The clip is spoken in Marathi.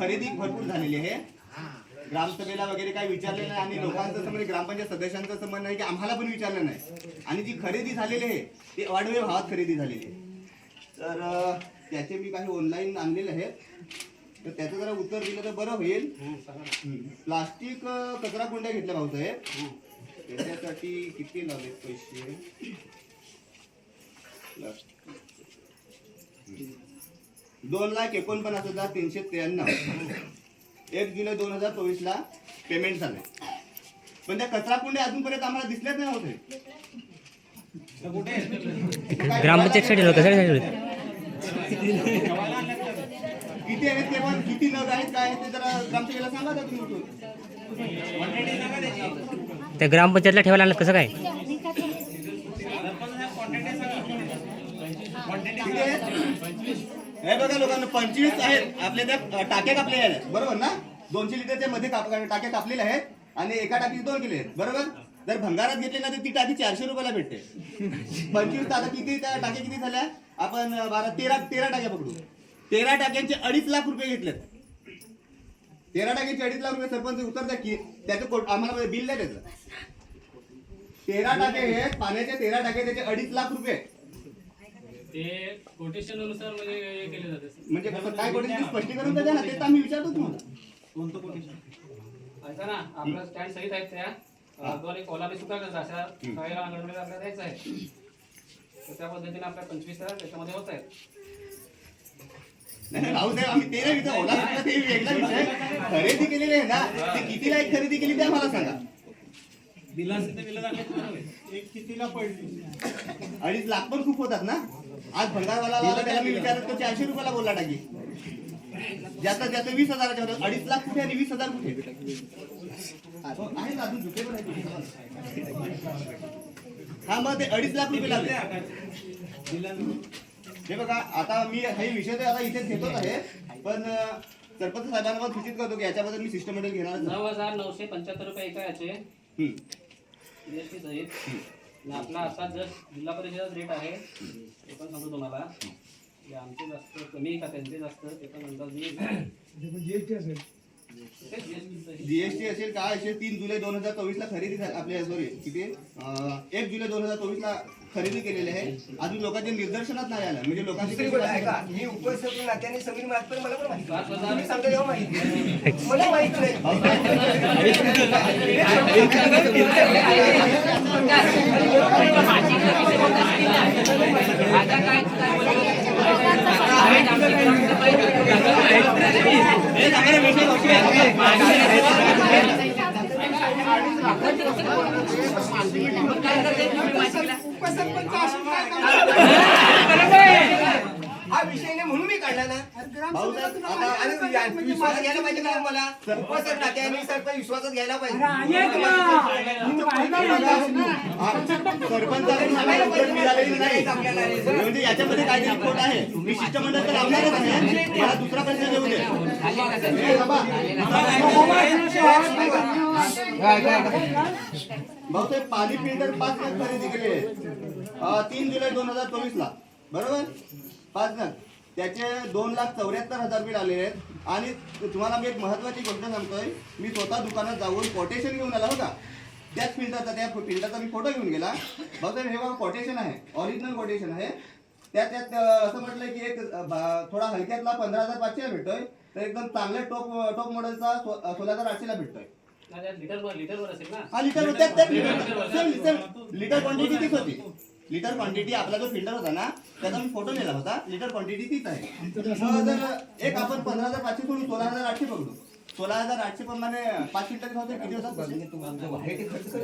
खरेदी भरपूर झालेली आहे. ग्रामसभेला वगैरे काही विचारले नाही आणि लोकांचं म्हणजे ग्रामपंचायत सदस्यांचं म्हणणं आहे की आम्हाला पण विचारलं नाही. आणि जी खरेदी झालेली आहे ती वाढवे भावात खरेदी झालेली आहे. तर त्याचे मी काही ऑनलाईन आणलेले आहेत. तर त्याचं जरा उत्तर दिलं तर बरं होईल. प्लास्टिक कचरा कुंड्या घेतल्या भाऊसाहेब. त्याच्यासाठी किती लावले पैसे? प्लास्टिक. दोन लाख एकोणपन्नास हजार तीनशे त्र्याण्णव. एक जुलै दोन हजार चोवीस ला पेमेंट झालंय. पण त्या कचरा कुंड्या अजूनपर्यंत आम्हाला दिसल्याच नाही होते. ग्रामपंचायत किती आहेत ते पण किती नग आहेत काय ते जरा ग्रामसेवेला सांगा तुम्ही. त्या ग्रामपंचायतला ठेवायला कसं काय किती आहेत? हे बघा लोकांना पंचवीस आहेत. आपल्या त्या अ, टाक्या कापलेल्या आहेत. बरोबर ना? दोनशे लिटरच्या मध्ये काप- टाक्या कापलेल्या आहेत आणि एका टाकीचे दोन केले आहेत. बरोबर? जर भंगारात घेतले ना तर ती टाकी चारशे रुपयाला भेटते. पंचवीस आता किती त्या टाक्या किती झाल्या? आपण बारा तेरा तेरा टाक्या पकडू. तेरा टाक्यांचे अडीच लाख रुपये घेतलेत. तेरा टाक्यांचे अडीच लाख रुपये सरपंच उत्तर द्या की त्याचं आम्हाला म्हणजे बिल द्या त्याचं तेरा टाके हे पाण्याचे तेरा टाके त्याचे अडीच लाख रुपये. ते कोटेशननुसार म्हणजे हे केले जाते. म्हणजे कसं काय कोणी स्पष्टीकरण तर द्या ना ते तर आम्ही विचारतो तुम्हाला ऐका ना आपला स्टँड सहित आहेत त्या. अं, दोन एक अशा अंगणवाडीला आपल्याला द्यायचं आहे. तर त्या पद्धतीने आपल्या पंचवीस हजार त्याच्यामध्ये होत आहेत. नाही नाही, राहू दे आम्ही ते नाही विचार ओला सुका ते वेगळा विषय. खरेदी केलेली आहे ना ते कितीला एक खरेदी केली ते आम्हाला सांगा. अडीच लाख पण खूप होतात ना? आज भंगारवाला आला त्याला मी विचारत तो चारशे रुपयाला बोलला टाकी जास्त जास्त वीस हजाराच्या होतात अडीच लाख कुठे आणि वीस हजार कुठे? हो, आहे ना अजून पण आहेत. हा मग ते अडीच लाख रुपये लागले. हे बघा आता मी हे विषय तर आता इथेच घेतोच आहे. पण सरपंच साहेबांना सूचित करतो की याच्याबद्दल मी सिस्टमॅटिक घेणारच नाही. नऊ हजार नऊशे पंच्याहत्तर रुपये एका याचे. जीएसटी सहित आणि आपला आता जस्ट जिल्हा परिषद रेट आहे ते पण सांगतो तुम्हाला. जे आमचे जास्त कमी का त्यांचे जास्त ते पण अंदाज जीएसटी असेल. काय असेल तीन जुलै दोन हजार चोवीस ला खरेदी झाली आपल्या सॉरी किती? एक जुलै दोन हजार चोवीस ला खरेदी केलेली आहे अजून लोकांच्या निदर्शनात नाही आलं. म्हणजे का मी नात्याने माहिती पण मला पण माहिती सांगता तेव्हा मला माहीत नाही. हा विषय नाही म्हणून मी काढला ना विश्वास घ्यायला पाहिजे का मला उपसर नात्याने सरपंच विश्वासच घ्यायला पाहिजे सरपंचाकडून सांगायला पाहिजे मिळालेलं नाही म्हणजे याच्यामध्ये काय रिपोर्ट आहे मी शिष्टमंडळ तर लावणारच आहे मला दुसरा प्रश्न घेऊन दे भाऊसाहेब पाणी फिल्टर पाच नग खरेदी केले. तीन जुलै दोन हजार चोवीस ला बरोबर? पाच नग त्याचे दोन लाख चौऱ्याहत्तर हजार बिल आलेले आहेत. आणि तुम्हाला मी एक महत्वाची गोष्ट सांगतोय. मी स्वतः दुकानात जाऊन कोटेशन घेऊन आला होता. त्याच फिल्टरचा त्या फिल्टरचा मी फोटो घेऊन गेला. भाऊसाहेब हे बघा कोटेशन आहे. ऑरिजिनल कोटेशन आहे. त्यात त्यात असं म्हटलं की एक थोडा हलक्यातला पंधरा हजार पाचशेला भेटतोय. तर एकदम चांगल्या टॉप टॉप मॉडेलचा सोळा हजार आठशेला भेटतोय. नाही, त्यात लिटरवर लिटरवर असेल ना? हा लिटर त्यात त्यात litre same same litre quantity तीच होती. लिटर क्वांटिटी आपला जो फिल्टर होता ना त्याचा मी फोटो नेला होता. लिटर क्वांटिटी तीच आहे. मग जर एक आपण पंधरा हजार पाचशे सोडून सोळा हजार आठशे पकडू सोळा हजार आठशे प्रमाणे पाच लिटर होते किती होतात? खर्च